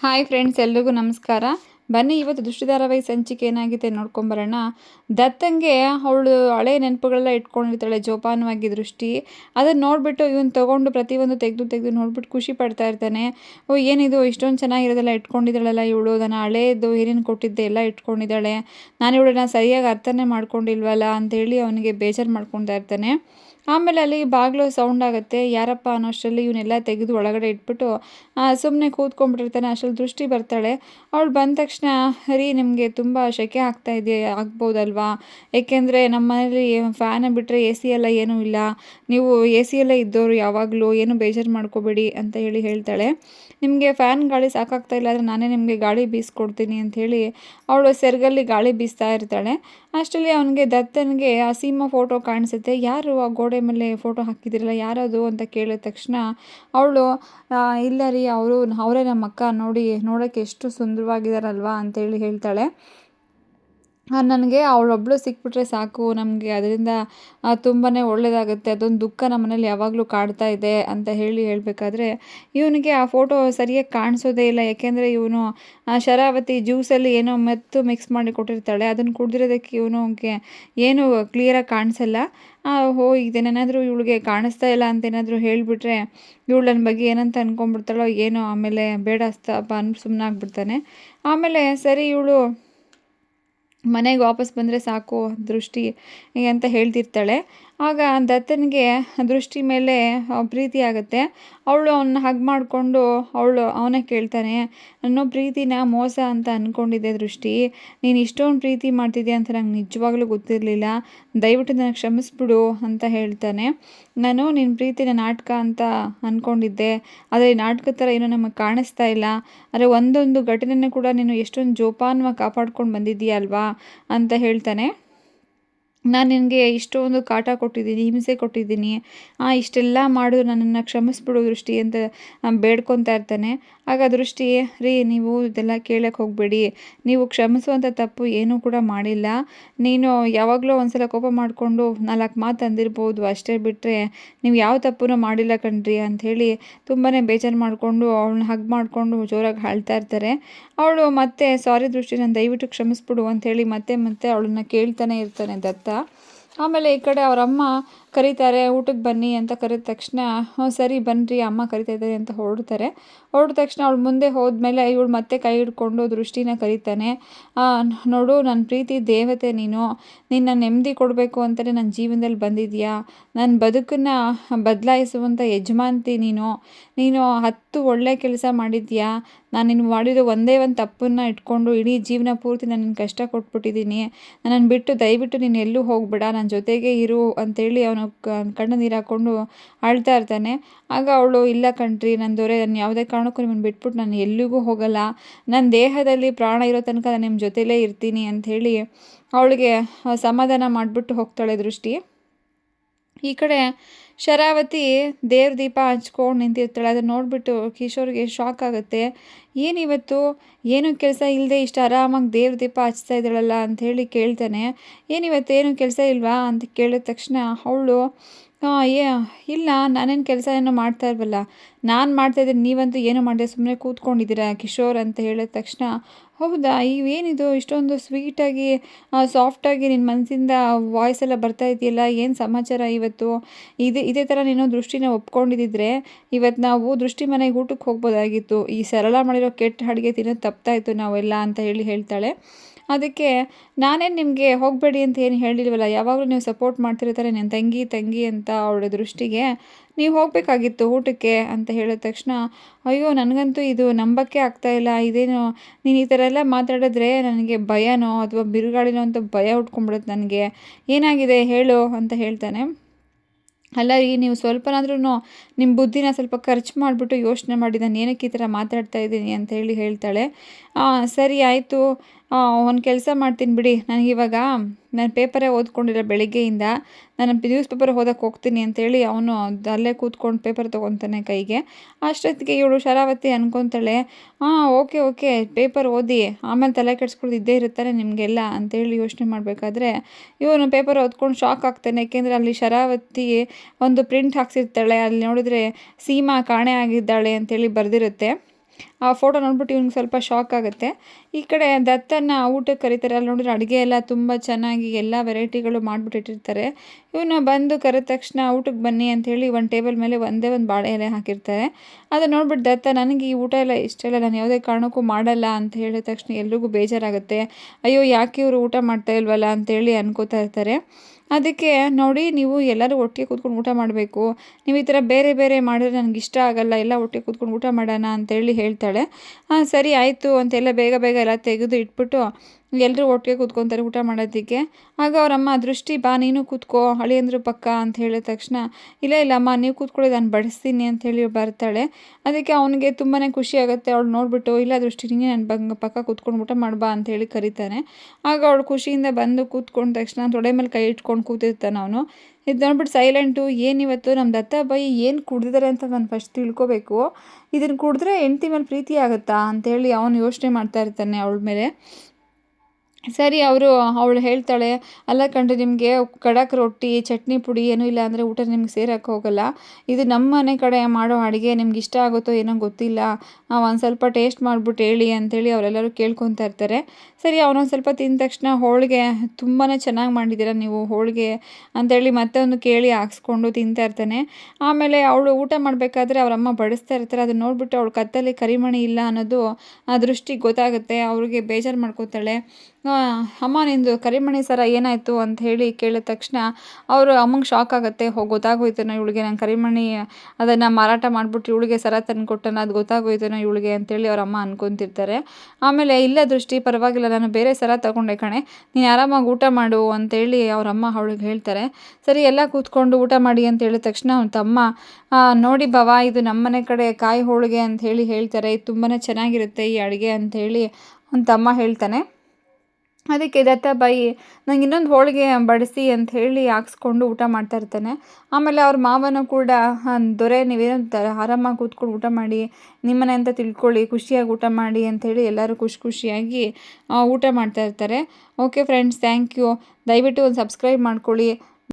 Hi friends ಎಲ್ರಿಗೂ ನಮಸ್ಕಾರ. ಬನ್ನಿ, ಇವತ್ತು ದೃಷ್ಟಿ ಧಾರಾವಾಹಿ ಸಂಚಿಕೆ ಏನಾಗಿದೆ ನೋಡ್ಕೊಂಬರೋಣ. ದತ್ತಂಗೆ ಅವಳು ಹಳೆ ನೆನಪುಗಳೆಲ್ಲ ಇಟ್ಕೊಂಡಿರ್ತಾಳೆ, ಜೋಪಾನವಾಗಿ ದೃಷ್ಟಿ. ಅದನ್ನು ನೋಡಿಬಿಟ್ಟು ಇವನು ತೊಗೊಂಡು ಪ್ರತಿಯೊಂದು ತೆಗೆದು ತೆಗೆದು ನೋಡ್ಬಿಟ್ಟು ಖುಷಿ ಪಡ್ತಾ ಇರ್ತಾನೆ. ಓ, ಏನಿದು, ಇಷ್ಟೊಂದು ಚೆನ್ನಾಗಿರೋದೆಲ್ಲ ಇಟ್ಕೊಂಡಿದ್ದಾಳಲ್ಲ ಇವಳು. ಅದನ್ನು ಹಳೇದು, ಏನೇನು ಕೊಟ್ಟಿದ್ದೆ ಎಲ್ಲ ಇಟ್ಕೊಂಡಿದ್ದಾಳೆ. ನಾನು ಇವಳನ್ನ ಸರಿಯಾಗಿ ಅರ್ಥನೇ ಮಾಡ್ಕೊಂಡಿಲ್ವಲ್ಲ ಅಂತೇಳಿ ಅವನಿಗೆ ಬೇಜಾರು ಮಾಡ್ಕೊಳ್ತಾ ಇರ್ತಾನೆ. ಆಮೇಲೆ ಅಲ್ಲಿ ಬಾಗಿಲು ಸೌಂಡ್ ಆಗುತ್ತೆ. ಯಾರಪ್ಪ ಅನ್ನೋ ಅಷ್ಟರಲ್ಲಿ ಇವನ್ನೆಲ್ಲ ತೆಗೆದು ಒಳಗಡೆ ಇಟ್ಬಿಟ್ಟು ಸುಮ್ಮನೆ ಕೂತ್ಕೊಂಡ್ಬಿಟ್ಟಿರ್ತಾನೆ, ಅಷ್ಟರಲ್ಲಿ ದೃಷ್ಟಿ ಬರ್ತಾಳೆ. ಅವಳು ಬಂದ ತಕ್ಷಣ, ರೀ, ನಿಮಗೆ ತುಂಬ ಶೆಕೆ ಆಗ್ತಾ ಇದೆ, ಆಗ್ಬೋದಲ್ವಾ? ಏಕೆಂದರೆ ನಮ್ಮ ಮನೇಲಿ ಫ್ಯಾನ್ ಬಿಟ್ಟರೆ ಎ ಸಿ ಎಲ್ಲ ಏನೂ ಇಲ್ಲ. ನೀವು ಎ ಸಿ ಎಲ್ಲ ಇದ್ದವರು ಯಾವಾಗಲೂ, ಏನು ಬೇಜಾರು ಮಾಡ್ಕೋಬೇಡಿ ಅಂತ ಹೇಳಿ ಹೇಳ್ತಾಳೆ. ನಿಮಗೆ ಫ್ಯಾನ್ ಗಾಳಿ ಸಾಕಾಗ್ತಾ ಇಲ್ಲ ಅಂದರೆ ನಾನೇ ನಿಮಗೆ ಗಾಳಿ ಬೀಸ್ಕೊಡ್ತೀನಿ ಅಂತ ಹೇಳಿ ಅವಳು ಸೆರಗಲ್ಲಿ ಗಾಳಿ ಬೀಸ್ತಾ ಇರ್ತಾಳೆ. ಅಷ್ಟರಲ್ಲಿ ಅವನಿಗೆ ದತ್ತನಿಗೆ ಆ ಸೀಮಾ ಫೋಟೋ ಕಾಣಿಸುತ್ತೆ. ಯಾರು ಆ ಗೋಡೆ ಮೇಲೆ ಫೋಟೋ ಹಾಕಿದಿರಲ್ಲ, ಯಾರದು ಅಂತ ಕೇಳಿದ ತಕ್ಷಣ ಅವಳು ಇಲ್ಲ ರೀ, ಅವರು, ಅವರೇ ನಮ್ಮ ಅಕ್ಕ ನೋಡಿ, ನೋಡೋಕ್ಕೆ ಎಷ್ಟು ಸುಂದರವಾಗಿದ್ದಾರಲ್ವಾ ಅಂತೇಳಿ ಹೇಳ್ತಾಳೆ. ನನಗೆ ಅವಳೊಬ್ಳು ಸಿಕ್ಬಿಟ್ರೆ ಸಾಕು. ನಮಗೆ ಅದರಿಂದ ತುಂಬಾ ಒಳ್ಳೆಯದಾಗುತ್ತೆ ಅದೊಂದು ದುಃಖ ನಮ್ಮನೇಲಿ ಯಾವಾಗಲೂ ಕಾಡ್ತಾ ಇದೆ ಅಂತ ಹೇಳಿ ಹೇಳಬೇಕಾದ್ರೆ, ಇವನಿಗೆ ಆ ಫೋಟೋ ಸರಿಯಾಗಿ ಕಾಣಿಸೋದೇ ಇಲ್ಲ. ಯಾಕೆಂದರೆ ಇವನು ಶರಾವತಿ ಜ್ಯೂಸಲ್ಲಿ ಏನೋ ಮೆತ್ತು ಮಿಕ್ಸ್ ಮಾಡಿ ಕೊಟ್ಟಿರ್ತಾಳೆ. ಅದನ್ನು ಕುಡಿದಿರೋದಕ್ಕೆ ಇವನು ಏನು ಕ್ಲಿಯರಾಗಿ ಕಾಣಿಸಲ್ಲ. ಹೋ ಇದೇನೇನಾದರೂ ಇವಳಿಗೆ ಕಾಣಿಸ್ತಾ ಇಲ್ಲ ಅಂತ ಏನಾದರೂ ಹೇಳಿಬಿಟ್ರೆ, ಇವಳು ನನ್ನ ಬಗ್ಗೆ ಏನಂತ ಅಂದ್ಕೊಂಡ್ಬಿಡ್ತಾಳೋ ಏನೋ, ಆಮೇಲೆ ಬೇಡ ಅಸ್ತಾಪ ಅನ್ ಸುಮ್ಮನಾಗ್ಬಿಡ್ತಾನೆ ಆಮೇಲೆ ಸರಿ, ಇವಳು ಮನೆಗೆ ವಾಪಸ್ ಬಂದರೆ ಸಾಕು ದೃಷ್ಟಿ ಅಂತ ಹೇಳ್ತಿರ್ತಾಳೆ. ಆಗ ದತ್ತನಿಗೆ ದೃಷ್ಟಿ ಮೇಲೆ ಪ್ರೀತಿ ಆಗುತ್ತೆ. ಅವಳು ಅವನ್ನ ಹಗ್ ಮಾಡಿಕೊಂಡು ಅವಳು ಅವನೇ ಕೇಳ್ತಾನೆ ಅನ್ನೋ ಪ್ರೀತಿನ ಮೋಸ ಅಂತ ಅಂದ್ಕೊಂಡಿದ್ದೆ ದೃಷ್ಟಿ. ನೀನು ಇಷ್ಟೊಂದು ಪ್ರೀತಿ ಮಾಡ್ತಿದ್ದೆ ಅಂತ ನಂಗೆ ನಿಜವಾಗ್ಲೂ ಗೊತ್ತಿರಲಿಲ್ಲ. ದಯವಿಟ್ಟು ನನಗೆ ಕ್ಷಮಿಸ್ಬಿಡು ಅಂತ ಹೇಳ್ತಾನೆ. ನಾನು ನಿನ್ನ ಪ್ರೀತಿನ ನಾಟಕ ಅಂತ ಅಂದ್ಕೊಂಡಿದ್ದೆ ಆದರೆ ನಾಟಕ ಥರ ಏನೂ ನಮಗೆ ಕಾಣಿಸ್ತಾ ಇಲ್ಲ. ಆದರೆ ಒಂದೊಂದು ಘಟನೆನೂ ಕೂಡ ನೀನು ಎಷ್ಟೊಂದು ಜೋಪಾನವಾಗಿ ಕಾಪಾಡ್ಕೊಂಡು ಬಂದಿದ್ದೀಯ ಅಲ್ವಾ ಅಂತ ಹೇಳ್ತಾನೆ. ನಾನು ನಿನಗೆ ಇಷ್ಟೊಂದು ಕಾಟ ಕೊಟ್ಟಿದ್ದೀನಿ, ಹಿಂಸೆ ಕೊಟ್ಟಿದ್ದೀನಿ. ಇಷ್ಟೆಲ್ಲ ಮಾಡಿದ್ರು ನನ್ನನ್ನು ಕ್ಷಮಿಸ್ಬಿಡು ದೃಷ್ಟಿ ಅಂತ ಬೇಡ್ಕೊತಾ ಇರ್ತಾನೆ. ಆಗ ದೃಷ್ಟಿ, ರೀ, ನೀವು ಇದೆಲ್ಲ ಕೇಳಕ್ಕೆ ಹೋಗಬೇಡಿ. ನೀವು ಕ್ಷಮಿಸುವಂಥ ತಪ್ಪು ಏನೂ ಕೂಡ ಮಾಡಿಲ್ಲ. ನೀನು ಯಾವಾಗಲೂ ಒಂದ್ಸಲ ಕೋಪ ಮಾಡಿಕೊಂಡು ನಾಲ್ಕು ಮಾತು ಅಂದಿರ್ಬೋದು. ಅಷ್ಟೇ ಬಿಟ್ಟರೆ ನೀವು ಯಾವ ತಪ್ಪೂ ಮಾಡಿಲ್ಲ ಕಣ್ರಿ ಅಂಥೇಳಿ ತುಂಬಾ ಬೇಜಾರು ಮಾಡಿಕೊಂಡು ಅವ್ಳನ್ನ ಹಗ್ ಮಾಡಿಕೊಂಡು ಜೋರಾಗಿ ಹಾಳ್ತಾ ಇರ್ತಾರೆ. ಅವಳು ಮತ್ತೆ ಸಾರಿ ದೃಷ್ಟಿ ನಾನು ದಯವಿಟ್ಟು ಕ್ಷಮಿಸ್ಬಿಡು ಅಂಥೇಳಿ ಮತ್ತೆ ಮತ್ತೆ ಅವಳನ್ನ ಕೇಳ್ತಾನೆ ಇರ್ತಾನೆ ದತ್ತ. ಆಮೇಲೆ ಈ ಕಡೆ ಅವರಮ್ಮ ಕರೀತಾರೆ, ಊಟಕ್ಕೆ ಬನ್ನಿ ಅಂತ ಕರೆದ ತಕ್ಷಣ, ಹ್ಞೂ ಸರಿ ಬನ್ನಿರಿ ಅಮ್ಮ ಕರಿತಾ ಇದ್ದಾರೆ ಅಂತ ಹೊರಡ್ತಾರೆ. ಹೊರಡ ತಕ್ಷಣ ಅವಳು ಮುಂದೆ ಹೋದ್ಮೇಲೆ ಇವಳು ಮತ್ತೆ ಕೈ ಹಿಡ್ಕೊಂಡು ದೃಷ್ಟಿನ ಕರೀತಾನೆ ನೋಡು ನನ್ನ ಪ್ರೀತಿ ದೇವತೆ ನೀನು. ನಿನ್ನ ನೆಮ್ಮದಿ ಕೊಡಬೇಕು ಅಂತಲೇ ನನ್ನ ಜೀವನದಲ್ಲಿ ಬಂದಿದೆಯಾ? ನನ್ನ ಬದುಕನ್ನು ಬದಲಾಯಿಸುವಂಥ ಯಜಮಾನ್ತಿ ನೀನು. ನೀನು ಹತ್ತು ಒಳ್ಳೆ ಕೆಲಸ ಮಾಡಿದ್ಯಾ? ನಾನು ನಿನ್ನ ಮಾಡಿರೋ ಒಂದೇ ಒಂದು ತಪ್ಪನ್ನು ಇಟ್ಕೊಂಡು ಇಡೀ ಜೀವನ ಪೂರ್ತಿ ನನ್ನ ಕಷ್ಟ ಕೊಟ್ಬಿಟ್ಟಿದ್ದೀನಿ. ನನ್ನನ್ನು ಬಿಟ್ಟು ದಯವಿಟ್ಟು ನೀನು ಎಲ್ಲೂ ಹೋಗ್ಬೇಡ. ನನ್ನ ಜೊತೆಗೆ ಇರು ಅಂತೇಳಿ ಅವನು ಕಣ್ಣು ನೀರು ಹಾಕ್ಕೊಂಡು ಅಳ್ತಾ ಇರ್ತಾನೆ. ಆಗ ಅವಳು, ಇಲ್ಲ ಕಣ್ರಿ ನನ್ನ ದೊರೆ, ನಾನು ಯಾವುದೇ ಕಾರಣಕ್ಕೂ ನಿಮ್ಮನ್ನು ಬಿಟ್ಬಿಟ್ಟು ನಾನು ಎಲ್ಲಿಗೂ ಹೋಗಲ್ಲ. ನನ್ನ ದೇಹದಲ್ಲಿ ಪ್ರಾಣ ಇರೋ ತನಕ ನಾನು ನಿಮ್ಮ ಜೊತೆಲೇ ಇರ್ತೀನಿ ಅಂಥೇಳಿ ಅವಳಿಗೆ ಸಮಾಧಾನ ಮಾಡಿಬಿಟ್ಟು ಹೋಗ್ತಾಳೆ ದೃಷ್ಟಿ. ಈ ಕಡೆ ಶರಾವತಿ ದೇವ್ರ ದೀಪ ಹಚ್ಕೊಂಡು ನಿಂತಿರ್ತಾಳೆ. ಅದನ್ನು ನೋಡಿಬಿಟ್ಟು ಕಿಶೋರ್ಗೆ ಶಾಕ್ ಆಗುತ್ತೆ. ಏನಿವತ್ತು ಏನೂ ಕೆಲಸ ಇಲ್ಲದೆ ಇಷ್ಟು ಆರಾಮಾಗಿ ದೇವ್ರ ದೀಪ ಹಚ್ತಾ ಇದ್ದಾಳಲ್ಲ ಅಂಥೇಳಿ ಕೇಳ್ತಾನೆ. ಏನಿವತ್ತು ಏನು ಕೆಲಸ ಇಲ್ವಾ? ಅಂತ ಕೇಳಿದ ತಕ್ಷಣ ಅವಳು ಏ, ಇಲ್ಲ, ನಾನೇನು ಕೆಲಸ ಏನೋ ಮಾಡ್ತಾ ಇಲ್ವಲ್ಲ ನಾನು ಮಾಡ್ತಾ ಇದ್ದೀನಿ ನೀವಂತೂ ಏನೂ ಮಾಡಿದೆ ಸುಮ್ಮನೆ ಕೂತ್ಕೊಂಡಿದ್ದೀರಾ, ಕಿಶೋರ್ ಅಂತ ಹೇಳಿದ ತಕ್ಷಣ, ಹೌದಾ ಇವೇನಿದು ಇಷ್ಟೊಂದು ಸ್ವೀಟಾಗಿ ಸಾಫ್ಟಾಗಿ ನಿನ್ನ ಮನಸ್ಸಿಂದ ವಾಯ್ಸ್ ಎಲ್ಲ ಬರ್ತಾ ಇದೆಯಲ್ಲ, ಏನು ಸಮಾಚಾರ ಇವತ್ತು? ಇದೇ ಇದೇ ಥರ ನೀನು ದೃಷ್ಟಿನ ಒಪ್ಕೊಂಡಿದ್ದಿದ್ರೆ ಇವತ್ತು ನಾವು ದೃಷ್ಟಿ ಮನೆಗೆ ಊಟಕ್ಕೆ ಹೋಗ್ಬೋದಾಗಿತ್ತು. ಈ ಸರಳ ಮಾಡಿರೋ ಕೆಟ್ಟ ಅಡುಗೆ ತಿನ್ನೋದು ತಪ್ಪಾಯಿತು ನಾವೆಲ್ಲ ಅಂತ ಹೇಳಿ ಹೇಳ್ತಾಳೆ. ಅದಕ್ಕೆ ನಾನೇನು ನಿಮಗೆ ಹೋಗಬೇಡಿ ಅಂತ ಏನು ಹೇಳಿಲ್ವಲ್ಲ, ಯಾವಾಗಲೂ ನೀವು ಸಪೋರ್ಟ್ ಮಾಡ್ತಿರ್ತಾರೆ ನನ್ನ ತಂಗಿ ತಂಗಿ ಅಂತ ಅವಳ ದೃಷ್ಟಿಗೆ. ನೀವು ಹೋಗಬೇಕಾಗಿತ್ತು ಊಟಕ್ಕೆ ಅಂತ ಹೇಳಿದ ತಕ್ಷಣ, ಅಯ್ಯೋ, ನನಗಂತೂ ಇದು ನಂಬಕ್ಕೆ ಇಲ್ಲ. ಇದೇನು, ನೀನು ಈ ಥರ ಎಲ್ಲ ಮಾತಾಡಿದ್ರೆ ನನಗೆ ಭಯನೋ ಅಥವಾ ಬಿರುಗಾಳಿನೋ ಅಂತ ಭಯ ಉಟ್ಕೊಂಡ್ಬಿಡುತ್ತೆ ನನಗೆ. ಏನಾಗಿದೆ ಹೇಳು ಅಂತ ಹೇಳ್ತಾನೆ. ಅಲ್ಲ ರೀ ನೀವು ಸ್ವಲ್ಪನಾದ್ರೂ ನಿಮ್ಮ ಬುದ್ಧಿನ ಸ್ವಲ್ಪ ಖರ್ಚು ಮಾಡಿಬಿಟ್ಟು ಯೋಚನೆ ಮಾಡಿ, ನಾನು ಏನಕ್ಕೆ ಈ ಥರ ಮಾತಾಡ್ತಾ ಇದ್ದೀನಿ ಅಂತ ಹೇಳಿ ಹೇಳ್ತಾಳೆ. ಸರಿ ಆಯಿತು. ಒಂದು ಕೆಲಸ ಮಾಡ್ತೀನಿ ಬಿಡಿ. ನನಗಿವಾಗ ನಾನು ಪೇಪರೇ ಓದ್ಕೊಂಡಿಲ್ಲ ಬೆಳಿಗ್ಗೆಯಿಂದ. ನಾನು ನ್ಯೂಸ್ ಪೇಪರ್ ಓದಕ್ಕೆ ಹೋಗ್ತೀನಿ ಅಂತೇಳಿ ಅವನು ಅಲ್ಲೇ ಕೂತ್ಕೊಂಡು ಪೇಪರ್ ತೊಗೊತಾನೆ ಕೈಗೆ. ಅಷ್ಟೊತ್ತಿಗೆ ಇವಳು ಶರಾವತಿ ಅನ್ಕೊತಾಳೆ ಹಾಂ ಓಕೆ ಓಕೆ, ಪೇಪರ್ ಓದಿ. ಆಮೇಲೆ ತಲೆ ಕೆಡ್ಸ್ಕೊಳ್ಳೋದು ಇದ್ದೇ ಇರುತ್ತಾನೆ ನಿಮಗೆಲ್ಲ ಅಂತೇಳಿ ಯೋಚನೆ ಮಾಡಬೇಕಾದ್ರೆ ಇವನು ಪೇಪರ್ ಓದ್ಕೊಂಡು ಶಾಕ್ ಆಗ್ತಾನೆ. ಏಕೆಂದರೆ ಅಲ್ಲಿ ಶರಾವತಿ ಒಂದು ಪ್ರಿಂಟ್ ಹಾಕ್ಸಿರ್ತಾಳೆ. ಅಲ್ಲಿ ನೋಡಿದ್ರೆ ಸೀಮಾ ಕಾಣೆ ಆಗಿದ್ದಾಳೆ ಅಂತೇಳಿ ಬರೆದಿರುತ್ತೆ. ಆ ಫೋಟೋ ನೋಡ್ಬಿಟ್ಟು ಇವ್ನಿಗೆ ಸ್ವಲ್ಪ ಶಾಕ್ ಆಗುತ್ತೆ. ಈ ಕಡೆ ದತ್ತನ ಊಟಕ್ಕೆ ಕರೀತಾರೆ. ಅಲ್ಲಿ ನೋಡಿದ್ರೆ ಅಡುಗೆ ಎಲ್ಲ ತುಂಬ ಚೆನ್ನಾಗಿ ಎಲ್ಲ ವೆರೈಟಿಗಳು ಮಾಡಿಬಿಟ್ಟಿಟ್ಟಿರ್ತಾರೆ ಇವನ್ನ ಬಂದು ಕರೆದ ತಕ್ಷಣ ಊಟಕ್ಕೆ ಬನ್ನಿ ಅಂಥೇಳಿ ಒಂದು ಟೇಬಲ್ ಮೇಲೆ ಒಂದೇ ಒಂದು ಬಾಳೆ ಎಲೆ ಹಾಕಿರ್ತಾರೆ. ಅದು ನೋಡ್ಬಿಟ್ಟು ದತ್ತ, ನನಗೆ ಈ ಊಟ ಎಲ್ಲ ಇಷ್ಟ ಇಲ್ಲ. ನಾನು ಯಾವುದೇ ಕಾರಣಕ್ಕೂ ಮಾಡಲ್ಲ ಅಂತ ಹೇಳಿದ ತಕ್ಷಣ ಎಲ್ರಿಗೂ ಬೇಜಾರಾಗುತ್ತೆ. ಅಯ್ಯೋ, ಯಾಕೆ ಇವರು ಊಟ ಮಾಡ್ತಾ ಇಲ್ವಲ್ಲ? ಅಂತೇಳಿ ಅನ್ಕೋತಾ ಇರ್ತಾರೆ. ಅದಕ್ಕೆ, ನೋಡಿ, ನೀವು ಎಲ್ಲರೂ ಒಟ್ಟಿಗೆ ಕೂತ್ಕೊಂಡು ಊಟ ಮಾಡಬೇಕು. ನೀವು ಈ ಥರ ಬೇರೆ ಬೇರೆ ಮಾಡಿದ್ರೆ ನನಗೆ ಇಷ್ಟ ಆಗಲ್ಲ. ಎಲ್ಲ ಒಟ್ಟಿಗೆ ಕೂತ್ಕೊಂಡು ಊಟ ಮಾಡೋಣ ಅಂತೇಳಿ ಹೇಳ್ತಾಳೆ ಹಾಂ ಸರಿ ಆಯಿತು ಅಂತೆಲ್ಲ ಬೇಗ ಬೇಗ ಎಲ್ಲ ತೆಗೆದು ಇಟ್ಬಿಟ್ಟು ಎಲ್ಲರೂ ಒಟ್ಟಿಗೆ ಕೂತ್ಕೊತಾರೆ ಊಟ ಮಾಡೋದಕ್ಕೆ. ಆಗ ಅವರಮ್ಮ, ದೃಷ್ಟಿ, ಬಾ, ನೀನು ಕೂತ್ಕೋ ಅಳಿಯಂದ್ರು ಪಕ್ಕ ಅಂತ ಹೇಳಿದ ತಕ್ಷಣ, ಇಲ್ಲ ಇಲ್ಲ ಅಮ್ಮ, ನೀವು ಕೂತ್ಕೊಳ್ಳಿ, ನಾನು ಬಡಿಸ್ತೀನಿ ಅಂತ ಹೇಳಿ ಬರ್ತಾಳೆ. ಅದಕ್ಕೆ ಅವನಿಗೆ ತುಂಬಾ ಖುಷಿ ಆಗುತ್ತೆ, ಅವಳು ನೋಡಿಬಿಟ್ಟು, ಇಲ್ಲ ದೃಷ್ಟಿ, ನೀನು ನಾನು ಬಂಗ, ಪಕ್ಕ ಕೂತ್ಕೊಂಡು ಊಟ ಮಾಡ್ಬಾ ಅಂತ ಹೇಳಿ ಕರೀತಾನೆ. ಆಗ ಅವಳು ಖುಷಿಯಿಂದ ಬಂದು ಕೂತ್ಕೊಂಡ ತಕ್ಷಣ ತೊಡೆ ಮೇಲೆ ಕೈ ಇಟ್ಕೊಂಡು ಕೂತಿರ್ತಾನೆ ಅವನು. ಇದು ನೋಡ್ಬಿಟ್ಟು ಸೈಲೆಂಟು ಏನಿವತ್ತು ನಮ್ಮ ದತ್ತಾಬಾಯಿ ಏನು ಕುಡಿದಿದ್ದಾರೆ ಅಂತ ನಾನು ಫಸ್ಟ್ ತಿಳ್ಕೊಬೇಕು. ಇದನ್ನು ಕುಡಿದ್ರೆ ಹೆಂಡ್ತಿ ಮೇಲೆ ಪ್ರೀತಿ ಆಗುತ್ತಾ? ಅಂತೇಳಿ ಅವನು ಯೋಚನೆ ಮಾಡ್ತಾ ಇರ್ತಾನೆ ಅವಳ ಮೇಲೆ. ಸರಿ, ಅವರು, ಅವಳು ಹೇಳ್ತಾಳೆ, ಅಲ್ಲ ಕಂಡ್ರೆ ನಿಮಗೆ ಖಡಕ್ ರೊಟ್ಟಿ, ಚಟ್ನಿ ಪುಡಿ ಏನೂ ಇಲ್ಲ ಅಂದರೆ ಊಟ ನಿಮ್ಗೆ ಸೇರಕ್ಕೆ ಹೋಗಲ್ಲ. ಇದು ನಮ್ಮ ಮನೆ ಕಡೆ ಮಾಡೋ ಅಡುಗೆ, ನಿಮ್ಗೆ ಇಷ್ಟ ಆಗುತ್ತೋ ಏನೋ ಗೊತ್ತಿಲ್ಲ. ಒಂದು ಸ್ವಲ್ಪ ಟೇಸ್ಟ್ ಮಾಡಿಬಿಟ್ಟು ಹೇಳಿ ಅಂಥೇಳಿ ಅವರೆಲ್ಲರೂ ಕೇಳ್ಕೊತಾ ಇರ್ತಾರೆ. ಸರಿ, ಅವನೊಂದು ಸ್ವಲ್ಪ ತಿಂದ ತಕ್ಷಣ ಹೋಳಿಗೆ ತುಂಬಾ ಚೆನ್ನಾಗಿ ಮಾಡಿದ್ದೀರ ನೀವು ಹೋಳಿಗೆ ಅಂತೇಳಿ ಮತ್ತೆ ಒಂದು ಕೇಳಿ ಹಾಕ್ಸ್ಕೊಂಡು ತಿಂತಾ ಇರ್ತಾನೆ. ಆಮೇಲೆ ಅವಳು ಊಟ ಮಾಡಬೇಕಾದ್ರೆ ಅವರಮ್ಮ ಬಡಿಸ್ತಾ ಇರ್ತಾರೆ. ಅದನ್ನ ನೋಡಿಬಿಟ್ಟು ಅವಳು ಕತ್ತಲ್ಲಿ ಕರಿಮಣಿ ಇಲ್ಲ ಅನ್ನೋದು ಆ ದೃಷ್ಟಿಗೆ ಗೊತ್ತಾಗುತ್ತೆ. ಅವ್ರಿಗೆ ಬೇಜಾರು ಮಾಡ್ಕೋತಾಳೆ. ಅಮ್ಮ ನಿಂದು ಕರಿಮಣಿ ಸರ ಏನಾಯಿತು ಅಂತ ಹೇಳಿ ಕೇಳಿದ ತಕ್ಷಣ ಅವರು ಅಮ್ಮಂಗೆ ಶಾಕ್ ಆಗುತ್ತೆ, ಹೋಗಿ ಗೊತ್ತಾಗೋಯ್ತೇನೋ ಇವಳಿಗೆ ನಾನು ಕರಿಮಣಿ ಅದನ್ನು ಮಾರಾಟ ಮಾಡಿಬಿಟ್ಟು ಇವಳಿಗೆ ಸರ ತಂದು ಕೊಟ್ಟನ, ಅದು ಗೊತ್ತಾಗೋಯ್ತೇನೋ ಇವಳಿಗೆ ಅಂತೇಳಿ ಅವ್ರ ಅಮ್ಮ ಅನ್ಕೊತಿರ್ತಾರೆ. ಆಮೇಲೆ ಇಲ್ಲ ದೃಷ್ಟಿ, ಪರವಾಗಿಲ್ಲ, ನಾನು ಬೇರೆ ಸರ ತಗೊಂಡೆ ಕಣೆ, ನೀನು ಆರಾಮಾಗಿ ಊಟ ಮಾಡು ಅಂತೇಳಿ ಅವ್ರ ಅಮ್ಮ ಅವಳಿಗೆ ಹೇಳ್ತಾರೆ. ಸರಿ, ಎಲ್ಲ ಕೂತ್ಕೊಂಡು ಊಟ ಮಾಡಿ ಅಂತ ಹೇಳಿದ ತಕ್ಷಣ ಅವ್ನ ತಮ್ಮ ನೋಡಿ ಬವ ಇದು ನಮ್ಮನೆ ಕಡೆ ಕಾಯಿ ಹೋಳಿಗೆ ಅಂತ ಹೇಳಿ ಹೇಳ್ತಾರೆ, ಇದು ತುಂಬಾ ಚೆನ್ನಾಗಿರುತ್ತೆ ಈ ಅಡುಗೆ ಅಂತ ಹೇಳಿ ಅವ್ನ ತಮ್ಮ ಹೇಳ್ತಾನೆ. ಅದಕ್ಕೆ ದತ್ತಾಬಾಯಿ ನಂಗೆ ಇನ್ನೊಂದು ಹೋಳಿಗೆ ಬಡಿಸಿ ಅಂತ ಹೇಳಿ ಹಾಕ್ಸ್ಕೊಂಡು ಊಟ ಮಾಡ್ತಾ ಇರ್ತಾನೆ. ಆಮೇಲೆ ಅವ್ರ ಮಾವನ ಕೂಡ ದೊರೆ, ನೀವೇನೋ ಆರಾಮಾಗಿ ಕೂತ್ಕೊಂಡು ಊಟ ಮಾಡಿ, ನಿಮ್ಮನೆ ಅಂತ ತಿಳ್ಕೊಳ್ಳಿ, ಖುಷಿಯಾಗಿ ಊಟ ಮಾಡಿ ಅಂಥೇಳಿ ಎಲ್ಲರೂ ಖುಷಿ ಖುಷಿಯಾಗಿ ಊಟ ಮಾಡ್ತಾ ಇರ್ತಾರೆ. ಓಕೆ ಫ್ರೆಂಡ್ಸ್ ಥ್ಯಾಂಕ್ ಯು ದಯವಿಟ್ಟು ಒಂದು ಸಬ್ಸ್ಕ್ರೈಬ್ ಮಾಡ್ಕೊಳ್ಳಿ.